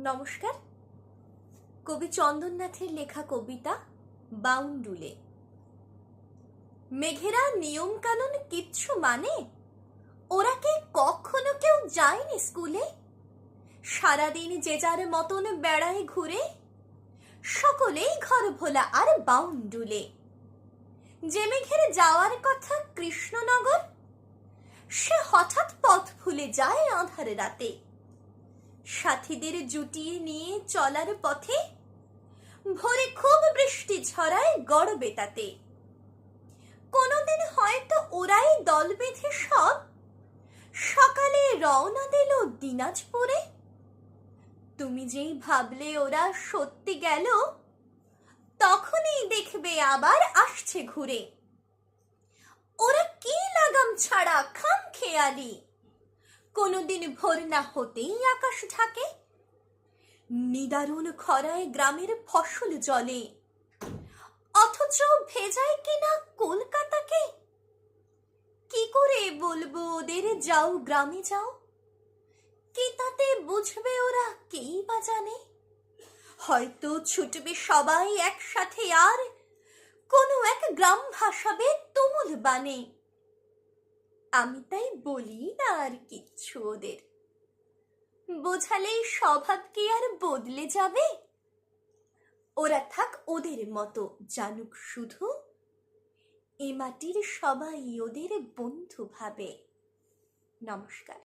নমস্কার। কবি চন্দননাথের লেখা কবিতা বাউন্ডুলে। মেঘেরা নিয়ম কানুন কিচ্ছু মানে? ওরা কি কখনো কেউ যায়নি স্কুলে? সারাদিন যে যার মতন বেড়ায় ঘুরে, সকলেই ঘর ভোলা আর বাউন্ডুলে। যে মেঘের যাওয়ার কথা কৃষ্ণনগর, সে হঠাৎ পথ ভুলে যায় আঁধার রাতে। সাথীদের জুটিয়ে নিয়ে চলার পথে ভোরে খুব বৃষ্টি ঝরায় গড়বে তাতে কোনোদিন হয়তো ওরাই দল বেঁধে সব সকালে রওনা দিল দিনাজপুরে। তুমি যেই ভাবলে ওরা সত্যি গেল, তখনই দেখবে আবার আসছে ঘুরে। ওরা কি লাগাম ছাড়া খাম খেয়ালি? কোনোদিন ভোর না হতেই আকাশ ঢাকে। নিদারুণ খরায় গ্রামের ফসল জলে। অথচ ভেজায় কিনা কলকাতাকে। কি করে বলব ওদের, যাও গ্রামে যাও। কি তাতে বুঝবে ওরা, কেই বা জানে। হয়তো ছুটবে সবাই একসাথে, আর কোনো এক গ্রাম ভাসাবে তুমুল বানে। আমি তাই বলি না আর কিচ্ছু ওদের। বোঝালেই স্বভাব কি আর বদলে যাবে? ওরা থাক ওদের মতো, জানুক শুধু। এ মাটির সবাই ওদের বন্ধু ভাবে। নমস্কার।